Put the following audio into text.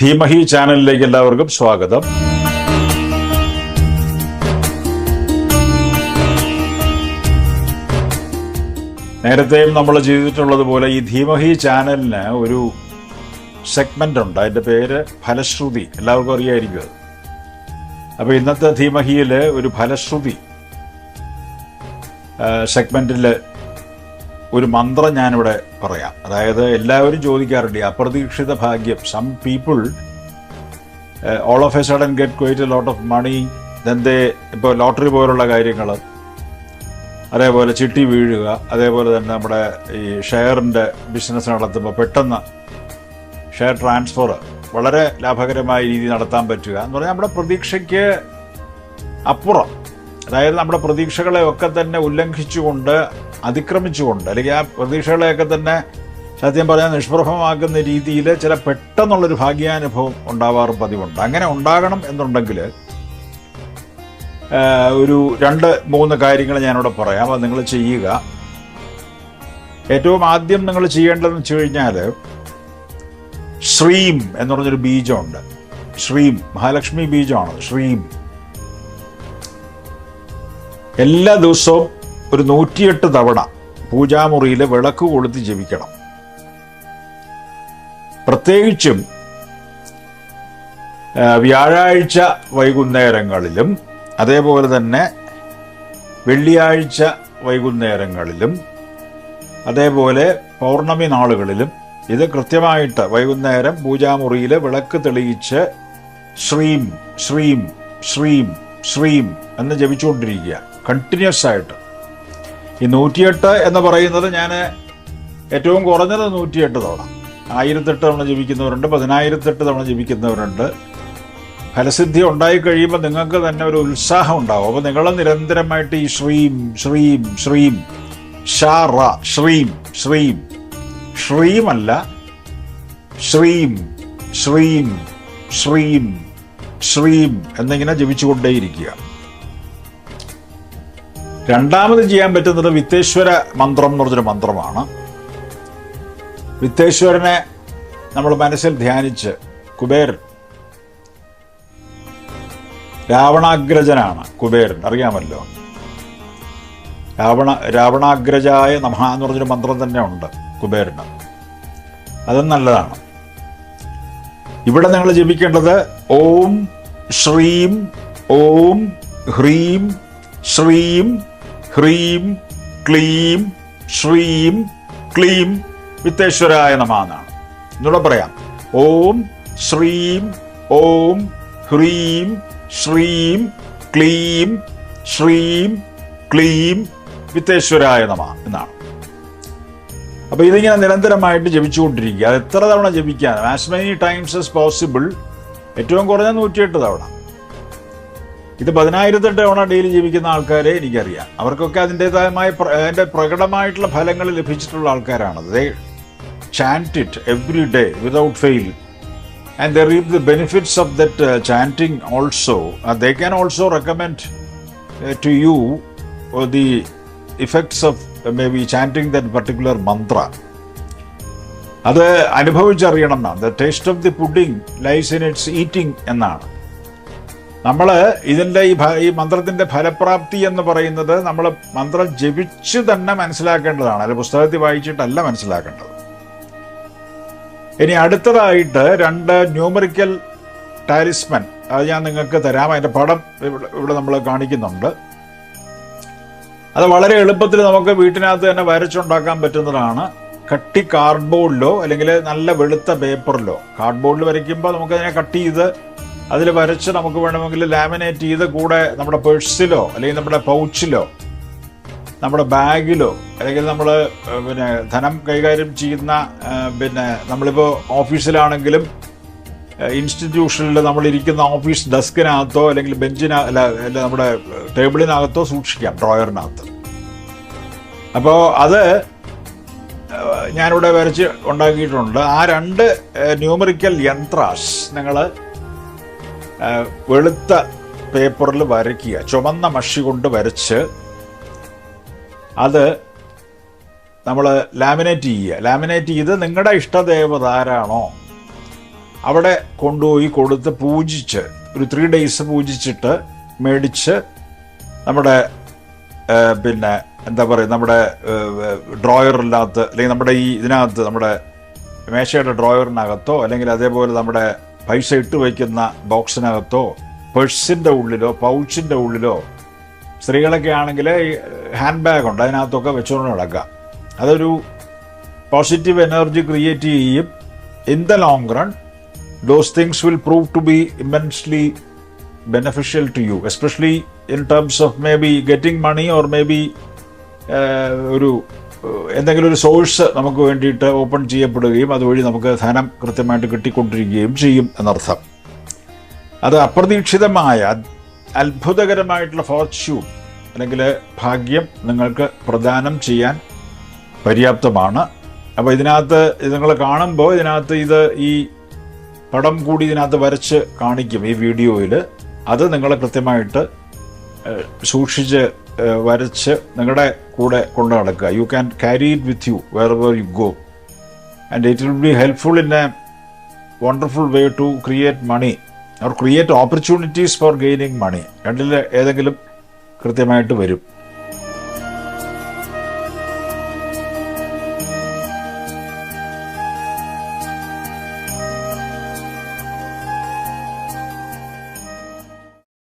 ധീമഹി ചാനലിലേക്ക് എല്ലാവർക്കും സ്വാഗതം. നേരത്തെയും നമ്മൾ ചെയ്തിട്ടുള്ളത് പോലെ ഈ ധീമഹി ചാനലിന് ഒരു സെഗ്മെന്റ് ഉണ്ട്. അതിന്റെ പേര് ഫലശ്രുതി. എല്ലാവർക്കും അറിയായിരിക്കും അത്. അപ്പൊ ഇന്നത്തെ ധീമഹിയിൽ ഒരു ഫലശ്രുതി സെഗ്മെന്റിൽ ഒരു മന്ത്രം ഞാനിവിടെ പറയാം. അതായത് എല്ലാവരും ചോദിക്കാറുണ്ട് അപ്രതീക്ഷിത ഭാഗ്യം. Some people all of a sudden get quite lot of money ദന്തേ ഇപ്പോൾ ലോട്ടറി പോലുള്ള കാര്യങ്ങൾ അതേപോലെ ചിട്ടി വീഴുക അതേപോലെ തന്നെ നമ്മുടെ ഈ ഷെയറിന്റെ ബിസിനസ് നടത്തുമ്പോൾ പെട്ടെന്ന് ഷെയർ ട്രാൻസ്ഫർ വളരെ ലാഭകരമായ രീതി നടത്താൻ പറ്റുക എന്ന് പറഞ്ഞാൽ നമ്മുടെ പ്രതീക്ഷയ്ക്ക് അപ്പുറം. അതായത് നമ്മുടെ പ്രതീക്ഷകളെ ഒക്കെ തന്നെ ഉല്ലംഘിച്ചുകൊണ്ട് അതിക്രമിച്ചുകൊണ്ട് അല്ലെങ്കിൽ ആ പ്രതീക്ഷകളെയൊക്കെ തന്നെ സത്യം പറഞ്ഞാൽ നിഷ്പ്രഭമാക്കുന്ന രീതിയിൽ ചില പെട്ടെന്നുള്ളൊരു ഭാഗ്യാനുഭവം ഉണ്ടാവാറും പതിവുണ്ട്. അങ്ങനെ ഉണ്ടാകണം എന്നുണ്ടെങ്കിൽ ഒരു രണ്ട് മൂന്ന് കാര്യങ്ങൾ ഞാനിവിടെ പറയാം. അത് നിങ്ങൾ ചെയ്യുക. ഏറ്റവും ആദ്യം നിങ്ങൾ ചെയ്യേണ്ടതെന്ന് വെച്ച് കഴിഞ്ഞാൽ ശ്രീം എന്ന് പറഞ്ഞൊരു ബീജമുണ്ട്. ശ്രീം മഹാലക്ഷ്മി ബീജമാണ്. ശ്രീം. എല്ലാ ദിവസവും ഒരു നൂറ്റിയെട്ട് തവണ പൂജാമുറിയിൽ വിളക്ക് കൊളുത്തി ജപിക്കണം. പ്രത്യേകിച്ചും വ്യാഴാഴ്ച വൈകുന്നേരങ്ങളിലും അതേപോലെ തന്നെ വെള്ളിയാഴ്ച വൈകുന്നേരങ്ങളിലും അതേപോലെ പൗർണമി നാളുകളിലും ഇത് കൃത്യമായിട്ട് വൈകുന്നേരം പൂജാമുറിയിൽ വിളക്ക് തെളിയിച്ച് ശ്രീം ശ്രീം ശ്രീം ശ്രീം എന്ന് ജപിച്ചുകൊണ്ടിരിക്കുക. കണ്ടിന്യൂസ് ആയിട്ട്. ഈ നൂറ്റിയെട്ട് എന്ന് പറയുന്നത് ഞാൻ ഏറ്റവും കുറഞ്ഞത് നൂറ്റിയെട്ട് തവണ. ആയിരത്തെട്ട് തവണ ജപിക്കുന്നവരുണ്ട് പതിനായിരത്തെട്ട് തവണ ജപിക്കുന്നവരുണ്ട്. ഫലസിദ്ധി ഉണ്ടായി കഴിയുമ്പോൾ നിങ്ങൾക്ക് തന്നെ ഒരു ഉത്സാഹം ഉണ്ടാവും. അപ്പോൾ നിങ്ങൾ നിരന്തരമായിട്ട് ഈ ശ്രീം ശ്രീം ശ്രീം ഷാ റ ശ്രീം ശ്രീം ശ്രീമല്ല ശ്രീം ശ്രീം ശ്രീം ശ്രീം എന്നിങ്ങനെ ജപിച്ചുകൊണ്ടേയിരിക്കുക. രണ്ടാമത് ചെയ്യാൻ പറ്റുന്നത് വിത്തേശ്വര മന്ത്രം എന്ന് പറഞ്ഞൊരു മന്ത്രമാണ്. വിത്തേശ്വരനെ നമ്മൾ മനസ്സിൽ ധ്യാനിച്ച് കുബേരൻ രാവണാഗ്രജനാണ്. കുബേരൻ അറിയാമല്ലോ? രാവണ രാവണാഗ്രജായ നമഹ എന്ന് പറഞ്ഞൊരു മന്ത്രം തന്നെ ഉണ്ട് കുബേരന് അതും നല്ലതാണ്. ഇവിടെ നിങ്ങൾ ജപിക്കേണ്ടത് ഓം ശ്രീം ഓം ഹ്രീം ശ്രീം ഹ്രീം ക്ലീം ശ്രീം ക്ലീം വിത്തേശ്വരായ നമ എന്നാണ്. എന്നൂടെ പറയാം. ഓം ശ്രീം ഓം ഹ്രീം ശ്രീം ക്ലീം ശ്രീം ക്ലീം വിത്തേശ്വരായ നമ എന്നാണ്. അപ്പൊ ഇതിങ്ങനെ നിരന്തരമായിട്ട് ജപിച്ചുകൊണ്ടിരിക്കുക. അത് എത്ര തവണ ജപിക്കാൻ as many times as possible ഏറ്റവും കുറഞ്ഞ നൂറ്റിയെട്ട് തവണ. ഇത് പതിനായിരത്തെട്ട് തവണ ഡെയിലി ജീവിക്കുന്ന ആൾക്കാരെ എനിക്കറിയാം. അവർക്കൊക്കെ അതിന്റെതായ അതിന്റെ പ്രകടമായിട്ടുള്ള ഫലങ്ങൾ ലഭിച്ചിട്ടുള്ള ആൾക്കാരാണ് they chant it every day without fail and the reap the benefits of that chanting also they can also recommend to you the effects of maybe chanting that particular mantra അത് അനുഭവിച്ചറിയണം എന്നാണ് the taste of the pudding lies in its eating എന്നാണ്. നമ്മൾ ഇതിന്റെ ഈ ഈ മന്ത്രത്തിന്റെ ഫലപ്രാപ്തി എന്ന് പറയുന്നത് നമ്മൾ മന്ത്രം ജപിച്ച് തന്നെ മനസ്സിലാക്കേണ്ടതാണ്. അല്ല പുസ്തകത്തിൽ വായിച്ചിട്ടല്ല മനസ്സിലാക്കേണ്ടത്. ഇനി അടുത്തതായിട്ട് രണ്ട് ന്യൂമറിക്കൽ ടാലിസ്മൻ. അത് ഞാൻ നിങ്ങൾക്ക് തരാം. അതിന്റെ പടം ഇവിടെ നമ്മൾ കാണിക്കുന്നുണ്ട്. അത് വളരെ എളുപ്പത്തിൽ നമുക്ക് വീട്ടിനകത്ത് തന്നെ വരച്ചുണ്ടാക്കാൻ പറ്റുന്നതാണ്. കട്ടി കാർഡ്ബോർഡിലോ അല്ലെങ്കിൽ നല്ല വെളുത്ത പേപ്പറിലോ കാർഡ്ബോർഡിൽ വരയ്ക്കുമ്പോൾ നമുക്കതിനെ കട്ട് ചെയ്ത് അതിൽ വരച്ച് നമുക്ക് വേണമെങ്കിൽ ലാമിനേറ്റ് ചെയ്ത് കൂടെ നമ്മുടെ പേഴ്സിലോ അല്ലെങ്കിൽ നമ്മുടെ പൗച്ചിലോ നമ്മുടെ ബാഗിലോ അല്ലെങ്കിൽ നമ്മൾ പിന്നെ ധനം കൈകാര്യം ചെയ്യുന്ന പിന്നെ നമ്മളിപ്പോൾ ഓഫീസിലാണെങ്കിലും ഇൻസ്റ്റിറ്റ്യൂഷനിൽ നമ്മളിരിക്കുന്ന ഓഫീസ് ഡെസ്കിനകത്തോ അല്ലെങ്കിൽ ബെഞ്ചിന അല്ല നമ്മുടെ ടേബിളിനകത്തോ സൂക്ഷിക്കാം ഡ്രോയറിനകത്ത് അപ്പോൾ അത് ഞാനിവിടെ വരച്ച് ഉണ്ടാക്കിയിട്ടുണ്ട്. ആ രണ്ട് ന്യൂമറിക്കൽ യന്ത്രാസ് നിങ്ങൾ വെളുത്ത പേപ്പറിൽ വരയ്ക്കുക. ചുമന്ന മഷി കൊണ്ട് വരച്ച് അത് നമ്മൾ ലാമിനേറ്റ് ചെയ്യുക. ലാമിനേറ്റ് ചെയ്ത് നിങ്ങളുടെ ഇഷ്ടദേവത ആരാണോ അവിടെ കൊണ്ടുപോയി കൊടുത്ത് പൂജിച്ച് ഒരു ത്രീ ഡേയ്സ് പൂജിച്ചിട്ട് മേടിച്ച് നമ്മുടെ പിന്നെ എന്താ പറയുക നമ്മുടെ ഡ്രോയറിനകത്ത് അല്ലെങ്കിൽ നമ്മുടെ ഈ ഇതിനകത്ത് നമ്മുടെ മേശയുടെ ഡ്രോയറിനകത്തോ അല്ലെങ്കിൽ അതേപോലെ നമ്മുടെ പൈസ ഇട്ട് വയ്ക്കുന്ന ബോക്സിനകത്തോ പേഴ്സിന്റെ ഉള്ളിലോ പൗച്ചിന്റെ ഉള്ളിലോ സ്ത്രീകളൊക്കെ ആണെങ്കിൽ ഹാൻഡ് ബാഗ് ഉണ്ട്. അതിനകത്തൊക്കെ വെച്ചുകൊണ്ട് നടക്കുക. അതൊരു പോസിറ്റീവ് എനർജി ക്രിയേറ്റ് ചെയ്യും. In the long run those things will prove to be immensely beneficial to you, especially in terms of maybe getting money or maybe uh, ഒരു എന്തെങ്കിലും ഒരു സോഴ്സ് നമുക്ക് വേണ്ടിയിട്ട് ഓപ്പൺ ചെയ്യപ്പെടുകയും അതുവഴി നമുക്ക് ധനം കൃത്യമായിട്ട് കിട്ടിക്കൊണ്ടിരിക്കുകയും ചെയ്യും എന്നർത്ഥം. അത് അപ്രതീക്ഷിതമായ അത്ഭുതകരമായിട്ടുള്ള ഫോർച്യൂൺ അല്ലെങ്കിൽ ഭാഗ്യം നിങ്ങൾക്ക് പ്രദാനം ചെയ്യാൻ പര്യാപ്തമാണ്. അപ്പോൾ ഇതിനകത്ത് ഇത് നിങ്ങൾ കാണുമ്പോൾ ഇതിനകത്ത് ഇത് ഈ പടം കൂടി ഇതിനകത്ത് വരച്ച് കാണിക്കും ഈ വീഡിയോയിൽ അത് നിങ്ങൾ കൃത്യമായിട്ട് സൂക്ഷിച്ച് വരച്ച് നിങ്ങളുടെ കൂടെ കൊണ്ടു നടക്കുക. You can carry it with you wherever you go and it will be helpful in a wonderful way to create money or create opportunities for gaining money രണ്ടിൽ ഏതെങ്കിലും കൃത്യമായിട്ട് വരും.